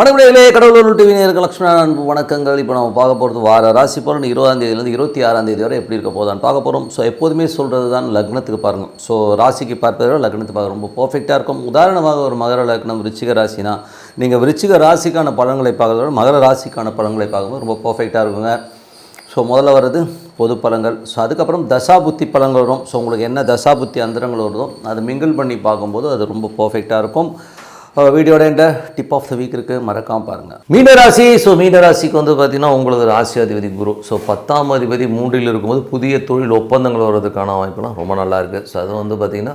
வணக்கங்களே கடவுளூர் TV நேருக்கு லக்ஷ்மண அன்பு வணக்கங்கள். இப்போ நம்ம பார்க்க போகிறது வார ராசி பலன். இருபதாம் தேதியிலேருந்து இருபத்தி ஆறாம் தேதி வரை எப்படி இருக்க போதான் பார்க்க போகிறோம். ஸோ எப்போதுமே சொல்கிறது தான் லக்னத்துக்கு பாருங்கள் ஸோ ராசிக்கு பார்ப்பதை விட லக்னத்துக்கு பார்க்க ரொம்ப பர்ஃபெக்டாக இருக்கும். உதாரணமாக ஒரு மகர லக்னம் விருச்சிக ராசினா நீங்கள் விருச்சிக ராசிக்கான பலன்களை பார்க்கறத விட மகர ராசிக்கான பலன்களை பார்க்கும்போது ரொம்ப பர்ஃபெக்டாக இருக்குங்க. ஸோ முதல்ல வர்றது பொது பழங்கள் ஸோ அதுக்கப்புறம் தசாபுத்தி பழங்கள் வரும். ஸோ உங்களுக்கு என்ன தசாபுத்தி அந்தரங்கள் வருதோ அதை மிங்கிள் பண்ணி பார்க்கும்போது அது ரொம்ப பர்ஃபெக்டாக இருக்கும். வீடியோட இந்த டிப் ஆஃப் த வீக் இருக்குது மறக்காமல் பாருங்கள் மீனராசி ஸோ மீனராசிக்கு வந்து பார்த்திங்கன்னா உங்களது ராசி அதிபதி குரு. ஸோ பத்தாம் அதிபதி மூன்றில் இருக்கும்போது புதிய தொழில் ஒப்பந்தங்கள் வர்றதுக்கான வாய்ப்புலாம் ரொம்ப நல்லா இருக்குது ஸோ அது வந்து பார்த்திங்கன்னா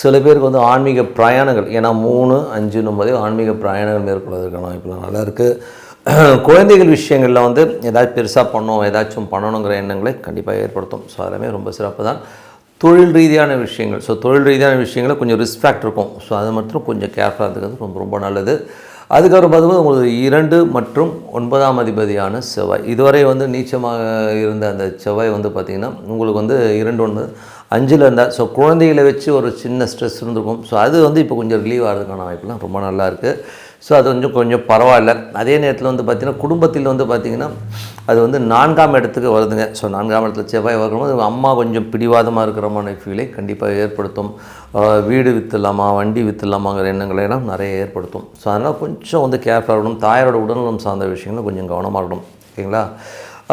சில பேருக்கு வந்து ஆன்மீக பிரயாணங்கள் ஏன்னா மூணு அஞ்சுன்னும் போதே ஆன்மீக பிரயாணங்கள் மேற்கொள்வதற்கான வாய்ப்புலாம் நல்லா இருக்குது குழந்தைகள் விஷயங்களில் வந்து ஏதாச்சும் பெருசாக பண்ணோம் ஏதாச்சும் பண்ணணுங்கிற எண்ணங்களை கண்டிப்பாக ஏற்படுத்தும். ஸோ அதெல்லாமே ரொம்ப சிறப்பு தான் தொழில் ரீதியான விஷயங்கள். ஸோ தொழில் ரீதியான விஷயங்களில் கொஞ்சம் ரிஸ்க் இருக்கும். ஸோ அது மட்டும் கொஞ்சம் கேர்ஃபுல்லாக இருக்கிறது ரொம்ப ரொம்ப நல்லது. அதுக்கப்புறம் பார்க்கும்போது உங்களுக்கு இரண்டு மற்றும் ஒன்பதாம் அதிபதியான செவ்வாய். இதுவரை வந்து நீச்சமாக இருந்த அந்த செவ்வாய் வந்து பார்த்திங்கன்னா உங்களுக்கு வந்து இரண்டு ஒன்று அஞ்சில் இருந்தால் ஸோ குழந்தைகளை வச்சு ஒரு சின்ன ஸ்ட்ரெஸ் இருந்திருக்கும். ஸோ அது வந்து இப்போ கொஞ்சம் ரிலீவ் ஆகிறதுக்கான வாய்ப்புலாம் ரொம்ப நல்லா இருக்குது ஸோ அது கொஞ்சம் கொஞ்சம் பரவாயில்ல. அதே நேரத்தில் வந்து பார்த்திங்கன்னா குடும்பத்தில் வந்து பார்த்திங்கன்னா அது வந்து நான்காம் இடத்துக்கு வருதுங்க. ஸோ நான்காம் இடத்துல செவ்வாய் வரும்போது அம்மா கொஞ்சம் பிடிவாதமாக இருக்கிறமான ஃபீலை கண்டிப்பாக ஏற்படுத்தும். வீடு விற்றுலாமா வண்டி விற்றுலாமாங்கிற எண்ணங்களை எல்லாம் நிறைய ஏற்படுத்தும். ஸோ அதனால் கொஞ்சம் வந்து கேர்ஃபுல்லாக இருக்கணும். தாயாரோட உடல்நலம் சார்ந்த விஷயங்களும் கொஞ்சம் கவனமாக இருக்கணும். ஓகேங்களா?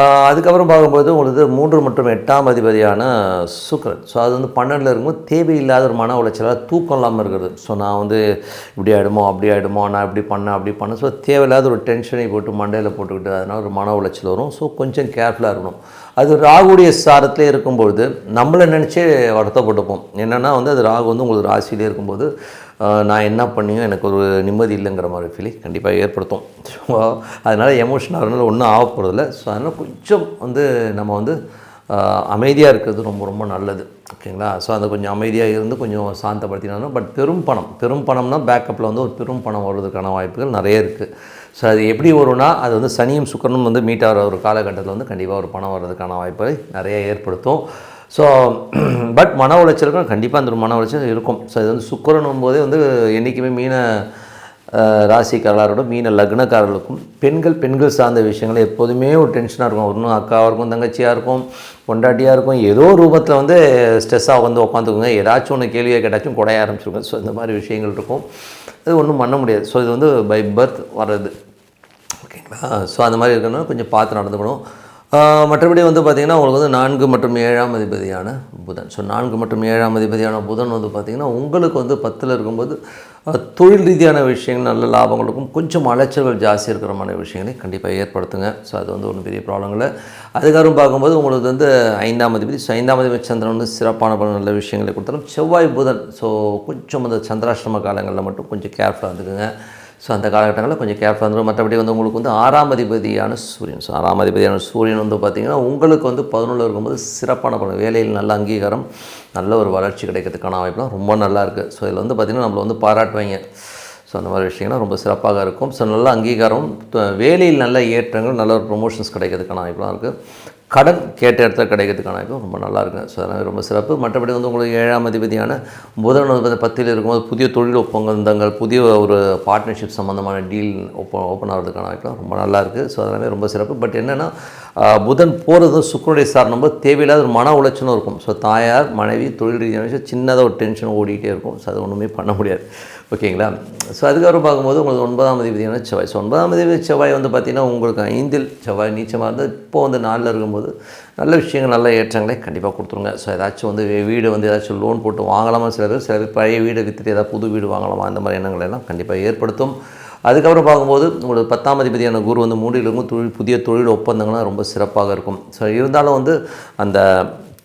அதுக்கப்புறம் பார்க்கும்போது உங்களுக்கு மூன்று மற்றும் எட்டாம் அதிபதியான சுக்கரன். ஸோ அது வந்து பன்னெண்டில் இருக்கும்போது தேவையில்லாத ஒரு மன உளைச்சலாக தூக்கம் இல்லாமல் இருக்கிறது. ஸோ நான் வந்து இப்படி ஆகிடுமோ அப்படி ஆகிடுமோ நான் இப்படி பண்ணேன் அப்படி பண்ணேன் ஸோ தேவையில்லாத ஒரு டென்ஷனை போட்டு மண்டையில் போட்டுக்கிட்டு அதனால் ஒரு மன உளைச்சல் வரும். ஸோ கொஞ்சம் கேர்ஃபுல்லாக இருக்கணும். அது ராகுடைய சாரத்திலே இருக்கும்பொழுது நம்மளை நினச்சே வருத்தப்பட்டுப்போம். என்னென்னா வந்து அது ராகு வந்து உங்களுக்கு ராசியிலே இருக்கும்போது நான் என்ன பண்ணியும் எனக்கு ஒரு நிம்மதி இல்லைங்கிற மாதிரி ஃபீலிங் கண்டிப்பாக ஏற்படுத்தும். ஸோ அதனால் எமோஷனாக இருந்தாலும் ஒன்றும் ஆக போகிறதில்ல ஸோ அதனால் கொஞ்சம் வந்து நம்ம வந்து அமைதியாக இருக்கிறது ரொம்ப ரொம்ப நல்லது. ஓகேங்களா? ஸோ அந்த கொஞ்சம் அமைதியாக இருந்து கொஞ்சம் சாந்தப்படுத்தினாலும் பட் பெரும் பணம் பெரும் பணம்னா பேக்கப்பில் வந்து ஒரு பெரும் பணம் வர்றதுக்கான வாய்ப்புகள் நிறைய இருக்குது ஸோ அது எப்படி வரும்னா அது வந்து சனியும் சுக்கரனும் வந்து மீட் ஆகிற ஒரு காலகட்டத்தில் வந்து கண்டிப்பாக ஒரு பணம் வர்றதுக்கான வாய்ப்பை நிறைய ஏற்படுத்தும். ஸோ பட் மன உளைச்சலுக்கும் கண்டிப்பாக அந்த மன உளைச்சல் இருக்கும். ஸோ இது வந்து சுக்கரனும் போதே வந்து என்றைக்குமே மீன ராசிக்காரர்களோட மீன லக்னக்காரர்களுக்கும் பெண்கள் பெண்கள் சார்ந்த விஷயங்கள் எப்போதுமே ஒரு டென்ஷனாக இருக்கும். ஒன்றும் அக்காவாக இருக்கும் தங்கச்சியாக இருக்கும் பொண்டாட்டியாக இருக்கும் ஏதோ ரூபத்தில் வந்து ஸ்ட்ரெஸ்ஸாக வந்து உட்காந்துக்குங்க ஏதாச்சும் ஒன்று கேள்வியாக கேட்டாச்சும் குடைய ஆரம்பிச்சிருக்கும் ஸோ இந்த மாதிரி விஷயங்கள் இருக்கும். அது ஒன்றும் பண்ண முடியாது. ஸோ இது வந்து பை பர்த் வர்றது. ஓகேங்களா ஸோ அந்த மாதிரி இருக்கணும் கொஞ்சம் பார்த்து நடந்துக்கணும். மற்றபடி வந்து பார்த்திங்கன்னா உங்களுக்கு வந்து நான்கு மற்றும் ஏழாம் அதிபதியான புதன். ஸோ நான்கு மற்றும் ஏழாம் அதிபதியான புதன் வந்து பார்த்திங்கன்னா உங்களுக்கு வந்து பத்தில் இருக்கும்போது தொழில் ரீதியான விஷயங்கள் நல்ல லாபங்கள் இருக்கும். கொஞ்சம் அலைச்சல்கள் ஜாஸ்தி இருக்கிற மாதிரி விஷயங்களை கண்டிப்பாக ஏற்படுத்துங்க. ஸோ அது வந்து ஒன்றும் பெரிய ப்ராப்ளம் இல்லை. அதுக்கப்புறம் பார்க்கும்போது உங்களுக்கு வந்து ஐந்தாம் அதிபதி. ஸோ ஐந்தாம் அதிபதி சந்திரன் வந்து சிறப்பான பல நல்ல விஷயங்களை கொடுத்தாலும் செவ்வாய் புதன். ஸோ கொஞ்சம் அந்த சந்திராஷ்டம காலங்களில் மட்டும் கொஞ்சம் கேர்ஃபுல்லாக இருந்துக்குங்க. ஸோ அந்த காலகட்டங்களில் கொஞ்சம் கேர்ஃபுல்லாக இருந்துடும் மற்றபடி வந்து உங்களுக்கு வந்து ஆறாம் அதிபதியான சூரியன். ஸோ ஆறாம் அதிபதியான சூரியன் வந்து பார்த்திங்கன்னா உங்களுக்கு வந்து பதினொன்று இருக்கும்போது சிறப்பான படம் வேலையில் நல்ல அங்கீகாரம் நல்ல ஒரு வளர்ச்சி கிடைக்கிறதுக்கான வாய்ப்புலாம் ரொம்ப நல்லா இருக்குது ஸோ இதில் வந்து பார்த்திங்கன்னா நம்மளை வந்து பாராட்டுவாங்க. ஸோ அந்த மாதிரி விஷயங்கள்லாம் ரொம்ப சிறப்பாக இருக்கும். ஸோ நல்ல அங்கீகாரம் வேலையில் நல்ல ஏற்றங்கள் நல்ல ஒரு ப்ரொமோஷன்ஸ் கிடைக்கிறதுக்கான வாய்ப்புலாம் இருக்குது கடன் கேட்ட இடத்துல கிடைக்கிறதுக்கான வாய்ப்பு ரொம்ப நல்லா இருக்கும் ஸோ அதனால் ரொம்ப சிறப்பு. மற்றபடி வந்து உங்களுக்கு ஏழாம் அதிபதியான புதன் வந்து பத்தில் இருக்கும்போது புதிய தொழில் ஒப்பந்தங்கள் புதிய ஒரு பார்ட்னர்ஷிப் சம்மந்தமான டீல் ஓப்பன் ஓப்பன் ஆகிறதுக்கான வாய்ப்பு ரொம்ப நல்லா இருக்குது ஸோ அதெல்லாமே ரொம்ப சிறப்பு. பட் என்னென்னா புதன் போகிறது சுக்கரனுடைய சாரணம் போது தேவையில்லாத ஒரு மன உளைச்சலும் இருக்கும். ஸோ தாயார் மனைவி தொழில் ரீதியான விஷயம் சின்னதாக ஒரு டென்ஷன் ஓடிக்கிட்டே இருக்கும். ஸோ அது ஒன்றுமே பண்ண முடியாது. ஓகேங்களா ஸோ அதுக்கப்புறம் பார்க்கும்போது உங்களுக்கு ஒன்பதாம் அதிபதியான செவ்வாய். ஸோ ஒன்பதாம் அதிபதி செவ்வாய் வந்து பார்த்திங்கன்னா உங்களுக்கு ஐந்தில் செவ்வாய் நீச்சமாக இருந்தால் இப்போ வந்து நாளில் இருக்கும்போது நல்ல விஷயங்கள் நல்ல ஏற்றங்களை கண்டிப்பாக கொடுத்துருங்க. ஸோ ஏதாச்சும் வந்து வீடு வந்து ஏதாச்சும் லோன் போட்டு வாங்கலாமா சில பேர்? சில பேர் பழைய வீடை விற்றுட்டு ஏதாவது புது வீடு வாங்கலாமா? அந்த மாதிரி எண்ணங்கள் எல்லாம் கண்டிப்பாக ஏற்படுத்தும். அதுக்கப்புறம் பார்க்கும்போது உங்களுக்கு பத்தாம் அதிபதியான குரு வந்து மூடியிலும் தொழில் புதிய தொழில் ஒப்பந்தங்கள்லாம் ரொம்ப சிறப்பாக இருக்கும். ஸோ இருந்தாலும் வந்து அந்த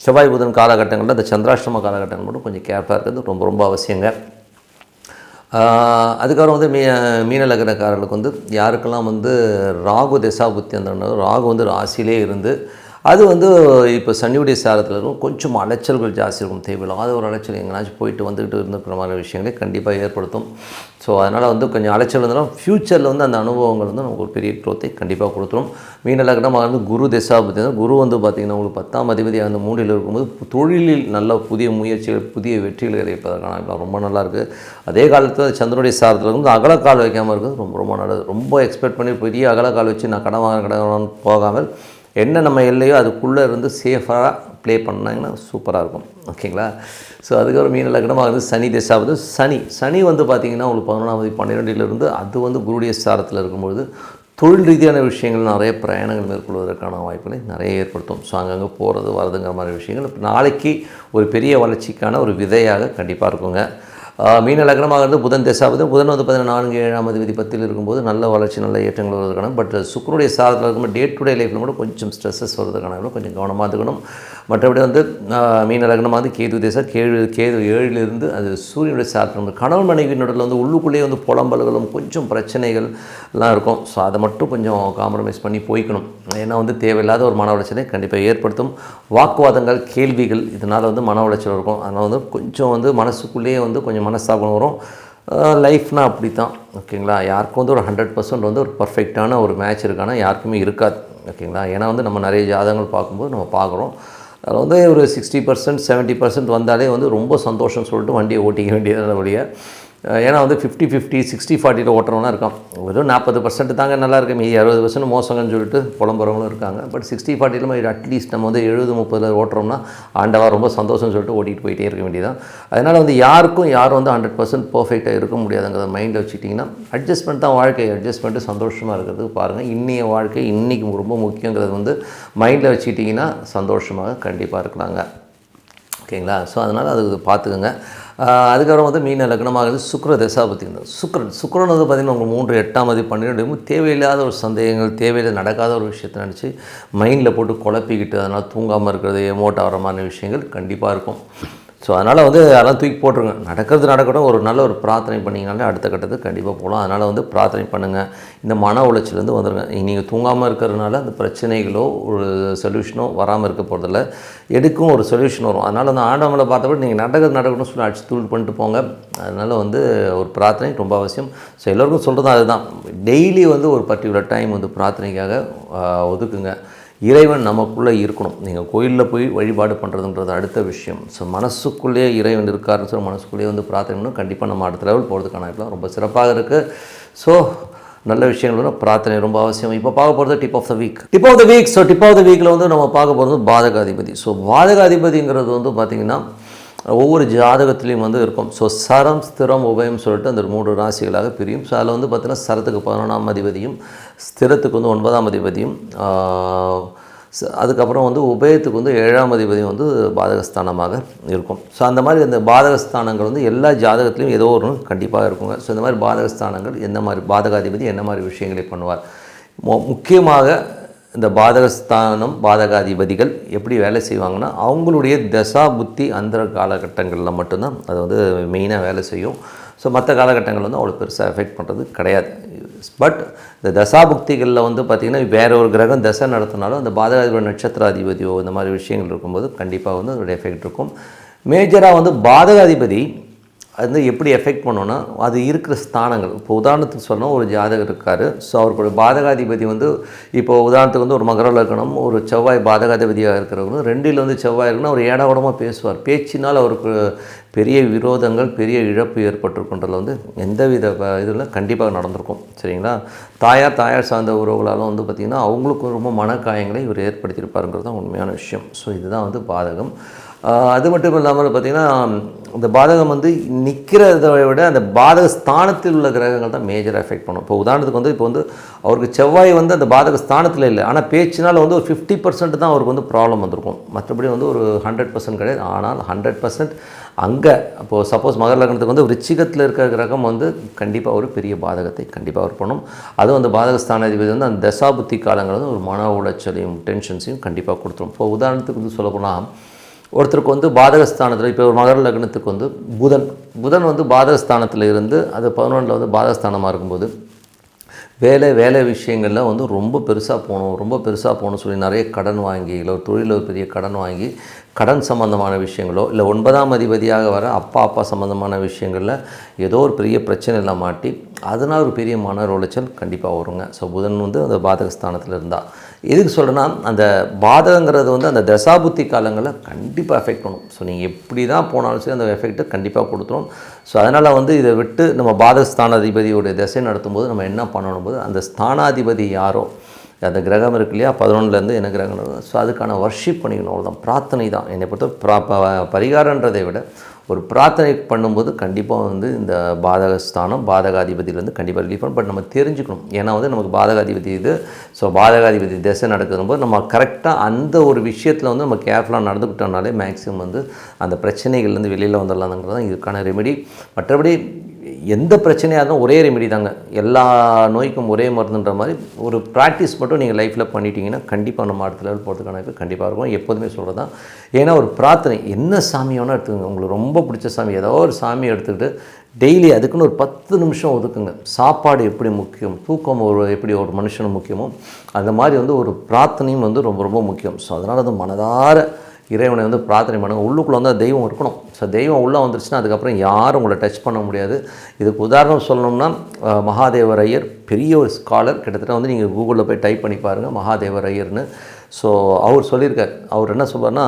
செவ்வாய் புதன் காலகட்டங்களில் அந்த சந்திராஷ்டம காலகட்டங்கள் மட்டும் கொஞ்சம் கேர்ஃபாக இருக்கிறது ரொம்ப ரொம்ப அவசியங்க. அதுக்கப்புறம் வந்து மீ மீன லக்னக்காரர்களுக்கு வந்து யாருக்கெல்லாம் வந்து ராகு திசா புத்தி அந்த ராகு வந்து ராசியிலே இருந்து அது வந்து இப்போ சனியுடைய சாரத்தில் இருக்கும் கொஞ்சம் அலைச்சல்கள் ஜாஸ்தி இருக்கும் தேவையில்லாத ஒரு அலைச்சல் எங்கேனாச்சும் போயிட்டு வந்துக்கிட்டு இருந்துக்கிற மாதிரி விஷயங்களை கண்டிப்பாக ஏற்படுத்தும். ஸோ அதனால் வந்து கொஞ்சம் அலைச்சல் இருந்தாலும் ஃப்யூச்சரில் வந்து அந்த அனுபவங்கள் வந்து நமக்கு ஒரு பெரிய க்ரோத்தை கண்டிப்பாக கொடுத்துரும். மீன லக்னமாக வந்து குரு திசா பார்த்தீங்கன்னா குரு வந்து பார்த்திங்கன்னா உங்களுக்கு பத்தாம் அதிபதியாக அந்த மூன்றில் இருக்கும்போது தொழிலில் நல்ல புதிய முயற்சிகள் புதிய வெற்றிகள் கிடைப்பதற்கான ரொம்ப நல்லாயிருக்கு அதே காலத்தில் சந்திரனுடைய சாரத்தில் வந்து அகலக்கால் வைக்காமல் இருக்குது ரொம்ப ரொம்ப நல்லது. ரொம்ப எக்ஸ்பெக்ட் பண்ணி பெரிய அகலக்கால் வச்சு நான் கடன் வாங்க கடன் போகாமல் என்ன நம்ம எல்லையோ அதுக்குள்ளே இருந்து சேஃபாக ப்ளே பண்ணாங்கன்னா சூப்பராக இருக்கும். ஓகேங்களா ஸோ அதுக்கப்புறம் மீன லக்னமாக வந்து சனி திசாவது சனி சனி வந்து பார்த்திங்கன்னா உங்களுக்கு பதினொன்றாவது பன்னிரெண்டிலிருந்து அது வந்து குருடைய சாரத்தில் இருக்கும்பொழுது தொழில் ரீதியான விஷயங்கள் நிறைய பிரயாணங்கள் மேற்கொள்வதற்கான வாய்ப்புகளை நிறைய ஏற்படுத்தும். ஸோ அங்கங்கே போகிறது வரதுங்கிற மாதிரி விஷயங்கள். நாளைக்கு ஒரு பெரிய வளர்ச்சிக்கான ஒரு விதையாக கண்டிப்பாக இருக்குங்க. மீன லக்னமாக இருந்து புதன் தசாவது புதன் வந்து பார்த்தீங்கன்னா நான்கு ஏழாம் அதிபதி பத்தில் இருக்கும்போது நல்ல வளர்ச்சி நல்ல ஏற்றங்கள் வருவதற்கான பட் சுக்கருடைய சாதத்தில் இருக்கும்போது டே டு டே லைஃப்பில் கூட கொஞ்சம் ஸ்ட்ரெஸ்ஸஸ் வருவதற்கான கூட கொஞ்சம் கவனமாக இருக்கணும். மற்றபடி வந்து மீன லக்னமாக வந்து கேது தேசா கேழு கேது ஏழிலிருந்து அது சூரியனுடைய சாத்திரம் கணவன் மனைவி நடுவில் வந்து உள்ளுக்குள்ளேயே வந்து புலம்பல்களும் கொஞ்சம் பிரச்சனைகள் எல்லாம் இருக்கும். ஸோ அதை மட்டும் கொஞ்சம் காம்ப்ரமைஸ் பண்ணி போய்க்கணும். ஏன்னா வந்து தேவையில்லாத ஒரு மன உளைச்சலை கண்டிப்பாக ஏற்படுத்தும். வாக்குவாதங்கள் கேள்விகள் இதனால் வந்து மன உளைச்சல் இருக்கும். அதனால் வந்து கொஞ்சம் வந்து மனசுக்குள்ளேயே வந்து கொஞ்சம் மனஸ்தாபம் வரும். லைஃப்னால் அப்படி தான் ஓகேங்களா? யாருக்கும் வந்து ஒரு ஹண்ட்ரட் பர்சன்ட் வந்து ஒரு பர்ஃபெக்டான ஒரு மேட்ச் இருக்கானா யாருக்குமே இருக்காது. ஓகேங்களா? ஏன்னா வந்து நம்ம நிறைய ஜாதகங்கள் பார்க்கும்போது நம்ம பார்க்குறோம். அதில் வந்து ஒரு சிக்ஸ்டி பர்சன்ட் செவன்ட்டி பர்சன்ட் வந்தாலே வந்து ரொம்ப சந்தோஷம் சொல்லிட்டு வண்டியை ஓட்டிக்க வேண்டியது வழியாக ஏன்னா வந்து ஃபிஃப்டி ஃபிஃப்டி சிக்ஸ்டி ஃபார்ட்டியில் ஓட்டுறவனா இருக்கான். வெறும் நாற்பது பர்சன்ட் தாங்க நல்லா இருக்கு மீதி அறுபது பர்சன்ட் மோசங்கன்னு சொல்லிட்டு புலம்புறவங்களும் இருக்காங்க. பட் சிக்ஸ்டி ஃபார்ட்டியில் அட்லீஸ்ட் நம்ம வந்து எழுபது முப்பதில் ஓட்டுறோம்னா ஆண்டவா ரொம்ப சந்தோஷம்னு சொல்லிட்டு ஓட்டிகிட்டு போயிட்டே இருக்க வேண்டியதான் அதனால் வந்து யாருக்கும் யாரும் வந்து ஹண்ட்ரட் பர்சன்ட் பர்ஃபெக்டாக இருக்க முடியாதுங்கிறத மைண்டில் வச்சுட்டிங்கன்னா அட்ஜஸ்ட்மெண்ட் தான் வாழ்க்கை. அட்ஜஸ்ட்மெண்ட்டு சந்தோஷமாக இருக்கிறது பாருங்கள் இன்றைய வாழ்க்கை இன்றைக்கி ரொம்ப முக்கியங்கிறது வந்து மைண்டில் வச்சுக்கிட்டிங்கன்னா சந்தோஷமாக கண்டிப்பாக இருக்கலாங்க. ஓகேங்களா? ஸோ அதனால் அது பார்த்துக்கோங்க. அதுக்கப்புறம் வந்து மீன லக்னமாகுது சுக்கர தசா பார்த்திங்கன்னா சுக்கரன் சுக்கிரன் வந்து பார்த்திங்கன்னா உங்களுக்கு மூன்று எட்டாம் மதி பன்னிரெண்டு தேவையில்லாத ஒரு சந்தேகங்கள் தேவையில்லை நடக்காத ஒரு விஷயத்தை நினச்சி மைண்டில் போட்டு குழப்பிக்கிட்டு அதனால் தூங்காமல் இருக்கிறது எமோட் ஆகிற மாதிரி விஷயங்கள் கண்டிப்பாக இருக்கும். ஸோ அதனால் வந்து அதெல்லாம் தூக்கி போட்டுருங்க. நடக்கிறது நடக்கட்டும். ஒரு நல்ல ஒரு பிரார்த்தனை பண்ணிங்கனாலே அடுத்த கட்டத்துக்கு கண்டிப்பாக போகலாம். அதனால் வந்து பிரார்த்தனை பண்ணுங்கள் இந்த மன உளைச்சலேருந்து வந்துடுங்க நீங்கள் தூங்காமல் இருக்கிறதுனால அந்த பிரச்சனைகளோ ஒரு சொல்யூஷனோ வராமல் இருக்க போகிறதில்ல எதுக்கும் ஒரு சொல்யூஷன் வரும். அதனால் அந்த ஆண்டவங்களை பார்த்தபடி நீங்கள் நடக்கிறது நடக்கணும்னு சொல்லி அடிச்சு தூள் பண்ணிட்டு போங்க. அதனால் வந்து ஒரு பிரார்த்தனை ரொம்ப அவசியம். ஸோ எல்லோருக்கும் சொல்கிறது அதுதான். டெய்லி வந்து ஒரு பர்டிகுலர் டைம் வந்து பிரார்த்தனைக்காக ஒதுக்குங்க. இறைவன் நமக்குள்ளே இருக்கணும். நீங்கள் கோயிலில் போய் வழிபாடு பண்ணுறதுன்றது அடுத்த விஷயம். ஸோ மனசுக்குள்ளேயே இறைவன் இருக்காருன்னு சொல்லி மனசுக்குள்ளேயே வந்து பிரார்த்தனை பண்ணணும். கண்டிப்பாக நம்ம அடுத்த லெவல் போகிறதுக்கான வாய்ப்புலாம் ரொம்ப சிறப்பாக இருக்குது ஸோ நல்ல விஷயங்களும் பிரார்த்தனை ரொம்ப அவசியம். இப்போ பார்க்க போகிறது tip of the week tip of the week so tip of the வீக்கில் வந்து நம்ம பார்க்க போகிறது பாதகாதிபதி. ஸோ பாதகாதிபதிங்கிறது வந்து பார்த்திங்கன்னா ஒவ்வொரு ஜாதகத்துலேயும் வந்து இருக்கும். ஸோ சரம் ஸ்திரம் உபயம் சொல்லிட்டு அந்த மூன்று ராசிகளாக பிரியும். ஸோ அதில் வந்து பார்த்திங்கன்னா சரத்துக்கு பதினொன்றாம் அதிபதியும் ஸ்திரத்துக்கு வந்து ஒன்பதாம் அதிபதியும் அதுக்கப்புறம் வந்து உபயத்துக்கு வந்து ஏழாம் அதிபதியும் வந்து பாதகஸ்தானமாக இருக்கும். ஸோ அந்த மாதிரி அந்த பாதகஸ்தானங்கள் வந்து எல்லா ஜாதகத்துலேயும் ஏதோ ஒரு கண்டிப்பாக இருக்குங்க. ஸோ இந்த மாதிரி பாதகஸ்தானங்கள் என்ன மாதிரி பாதகாதிபதி என்ன மாதிரி விஷயங்களை பண்ணுவார்? மு- முக்கியமாக இந்த பாதகஸ்தானம் பாதகாதிபதிகள் எப்படி வேலை செய்வாங்கன்னா அவங்களுடைய தசா புத்தி அந்த காலகட்டங்களில் மட்டும்தான் அது வந்து மெயினாக வேலை செய்யும். ஸோ மற்ற காலகட்டங்கள் வந்து அவ்வளோ பெருசாக எஃபெக்ட் பண்ணுறது கிடையாது. பட் இந்த தசாபுக்திகளில் வந்து பார்த்திங்கன்னா வேற ஒரு கிரகம் தசை நடத்தினாலும் அந்த பாதகாதிபதி நட்சத்திராதிபதியோ இந்த மாதிரி விஷயங்கள் இருக்கும்போது கண்டிப்பாக வந்து அதோட எஃபெக்ட் இருக்கும். மேஜராக வந்து பாதகாதிபதி அது வந்து எப்படி எஃபெக்ட் பண்ணோன்னா அது இருக்கிற ஸ்தானங்கள். இப்போ உதாரணத்துக்கு சொன்னால் ஒரு ஜாதகர் இருக்கார். ஸோ அவருடைய பாதகாதிபதி வந்து இப்போ உதாரணத்துக்கு வந்து ஒரு மகர லக்னம் ஒரு செவ்வாய் பாதகாதிபதியாக இருக்கிறவங்க ரெண்டில் வந்து செவ்வாய் இருக்குன்னா அவர் ஏடாவடமாக பேசுவார். பேச்சினால் அவருக்கு பெரிய விரோதங்கள் பெரிய இழப்பு ஏற்பட்டிருக்குன்றதில் வந்து எந்தவித இதில் கண்டிப்பாக நடந்திருக்கும். சரிங்களா? தாயார் தாயார் சார்ந்த உறவுகளாலும் வந்து பார்த்திங்கன்னா அவங்களுக்கும் ரொம்ப மனக்காயங்களை இவர் ஏற்படுத்தியிருப்பாருங்கிறது தான் உண்மையான விஷயம். ஸோ இதுதான் வந்து பாதகம். அது மட்டும் இல்லாமல் பார்த்திங்கன்னா இந்த பாதகம் வந்து நிற்கிறத விட அந்த பாதக ஸ்தானத்தில் உள்ள கிரகங்கள் தான் மேஜர் எஃபெக்ட் பண்ணும். இப்போ உதாரணத்துக்கு வந்து இப்போ வந்து அவருக்கு செவ்வாய் வந்து அந்த பாதக ஸ்தானத்தில் இல்லை. ஆனால் பேச்சினால் வந்து ஒரு ஃபிஃப்டி பர்சன்ட் தான் அவருக்கு வந்து ப்ராப்ளம் வந்திருக்கும். மற்றபடி வந்து ஒரு ஹண்ட்ரட் பர்சன்ட் கிடையாது. ஆனால் ஹண்ட்ரட் பர்சன்ட் அங்கே இப்போது சப்போஸ் மகர லக்னத்துக்கு வந்து ரிச்சிகத்தில் இருக்கிற கிரகம் வந்து கண்டிப்பாக ஒரு பெரிய பாதகத்தை கண்டிப்பாக அவர் பண்ணும். அதுவும் அந்த பாதகஸ்தானாதிபதி வந்து அந்த தசாபுத்தி காலங்கள் வந்து ஒரு மன உளைச்சலையும் டென்ஷன்ஸையும் கண்டிப்பாக கொடுத்துரும். இப்போ உதாரணத்துக்கு வந்து சொல்லப்போனால் ஒருத்தருக்கு வந்து பாதகஸ்தானத்தில் இப்போ ஒரு மகர லக்னத்துக்கு வந்து புதன். புதன் வந்து பாதகஸ்தானத்தில் இருந்து அது பதினொன்றில் வந்து பாதகஸ்தானமாக இருக்கும்போது வேலை வேலை விஷயங்களில் வந்து ரொம்ப பெருசாக போகணும் ரொம்ப பெருசாக போகணும்னு சொல்லி நிறைய கடன் வாங்கி இல்லை ஒரு தொழிலில் ஒரு பெரிய கடன் வாங்கி கடன் சம்மந்தமான விஷயங்களோ இல்லை ஒன்பதாம் அதிபதியாக வர அப்பா அப்பா சம்மந்தமான விஷயங்களில் ஏதோ ஒரு பெரிய பிரச்சனையில் மாட்டி அதனால் ஒரு பெரிய மன உளைச்சல் கண்டிப்பாக வருங்க. ஸோ புதன் வந்து அந்த பாதகஸ்தானத்தில் இருந்தால் எதுக்கு சொல்கிறேன்னா அந்த பாதகங்கிறது வந்து அந்த தசாபுத்தி காலங்களில் கண்டிப்பாக எஃபெக்ட் பண்ணும். ஸோ நீங்கள் எப்படி தான் போனாலும் சரி அந்த எஃபெக்ட்டை கண்டிப்பாக கொடுத்துரும். ஸோ அதனால் வந்து இதை விட்டு நம்ம பாதஸ்தானாதிபதியோடைய திசை நடத்தும்போது நம்ம என்ன பண்ணணும் போது அந்த ஸ்தானாதிபதி யாரோ அந்த கிரகம் இருக்கு இல்லையா பதினொன்றுலேருந்து என்ன கிரகம் ஸோ அதுக்கான வர்ஷிப் பண்ணிக்கணும். அவ்வளோதான் பிரார்த்தனை தான் என்னை பொறுத்த பரிகாரன்றதை விட ஒரு பிரார்த்தனை பண்ணும்போது கண்டிப்பாக வந்து இந்த பாதகஸ்தானம் பாதகாதிபதியிலேருந்து கண்டிப்பாக ரிலீஃப் பண்ணும் பட் நம்ம தெரிஞ்சுக்கணும். ஏன்னா வந்து நமக்கு பாதகாதிபதி இது. ஸோ பாதகாதிபதி திசை நடக்கும்போது நம்ம கரெக்டாக அந்த ஒரு விஷயத்தில் வந்து நம்ம கேர்ஃபுல்லாக நடந்துக்கிட்டோம்னாலே மேக்ஸிமம் வந்து அந்த பிரச்சனைகள்லேருந்து வெளியில் வந்துடலாம்ங்கிறது தான் இதுக்கான ரெமெடி மற்றபடி எந்த பிரச்சனையாக இருந்தாலும் ஒரே ரெமெடி தாங்க. எல்லா நோய்க்கும் ஒரே மருந்துன்ற மாதிரி ஒரு ப்ராக்டிஸ் மட்டும் நீங்கள் லைஃப்பில் பண்ணிட்டீங்கன்னா கண்டிப்பாக நம்ம அடுத்த லெவல் போகிறதுக்கான இது கண்டிப்பாக இருக்கும். எப்போதுமே சொல்கிறது தான் ஏன்னா ஒரு பிரார்த்தனை என்ன சாமி வேணால் எடுத்துக்கோங்க. உங்களுக்கு ரொம்ப பிடிச்ச சாமி ஏதோ ஒரு சாமி எடுத்துக்கிட்டு டெய்லி அதுக்குன்னு ஒரு பத்து நிமிஷம் ஒதுக்குங்க. சாப்பாடு எப்படி முக்கியம் தூக்கம் ஒரு எப்படி ஒரு மனுஷனுக்கு முக்கியமோ அந்த மாதிரி வந்து ஒரு பிரார்த்தனையும் வந்து ரொம்ப ரொம்ப முக்கியம். ஸோ அதனால் அது மனதார இறைவனை வந்து பிரார்த்தனை பண்ணுங்கள் உள்ளுக்குள்ளே வந்து தெய்வம் இருக்கணும். ஸோ தெய்வம் உள்ளே வந்துருச்சுன்னா அதுக்கப்புறம் யாரும் உங்களை டச் பண்ண முடியாது. இதுக்கு உதாரணம் சொல்லணும்னா மகாதேவர் ஐயர் பெரிய ஒரு ஸ்காலர் கிட்டத்தட்ட வந்து நீங்கள் கூகுளில் போய் டைப் பண்ணி பாருங்கள் மகாதேவர் ஐயர்னு ஸோ அவர் சொல்லியிருக்கார். அவர் என்ன சொல்வார்னா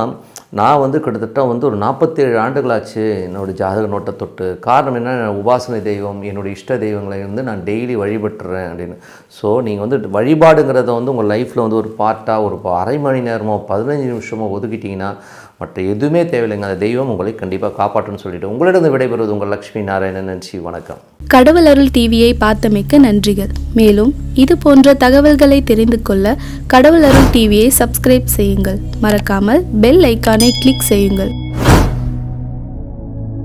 நான் வந்து கிட்டத்தட்ட வந்து ஒரு நாற்பத்தேழு ஆண்டுகளாச்சு என்னோடய ஜாதக நோட்டை தொட்டு. காரணம் என்ன? உபாசனை தெய்வம் என்னுடைய இஷ்ட தெய்வங்களை வந்து நான் டெய்லி வழிபட்டுறேன் அப்படின்னு. ஸோ நீங்கள் வந்து வழிபாடுங்கிறத வந்து உங்கள் லைஃப்பில் வந்து ஒரு பார்ட்டாக ஒரு அரை மணி நேரமோ பதினஞ்சு நிமிஷமோ ஒதுக்கிட்டிங்கன்னா மற்ற எதுவுமே தேவையில்லைங்க. அந்த தெய்வம் உங்களை கண்டிப்பாக காப்பாற்றுன்னு சொல்லிட்டு உங்களிடம் விடைபெறுவது உங்கள் லக்ஷ்மி நாராயணன் நன்றி வணக்கம். கடவுள் அருள் டிவியை பார்த்தமைக்க நன்றிகள். மேலும் இது போன்ற தகவல்களை தெரிந்து கொள்ள கடவுள் அருள் டிவியை சப்ஸ்கிரைப் செய்யுங்கள். மறக்காமல் பெல் ஐக்கானை கிளிக் செய்யுங்கள்.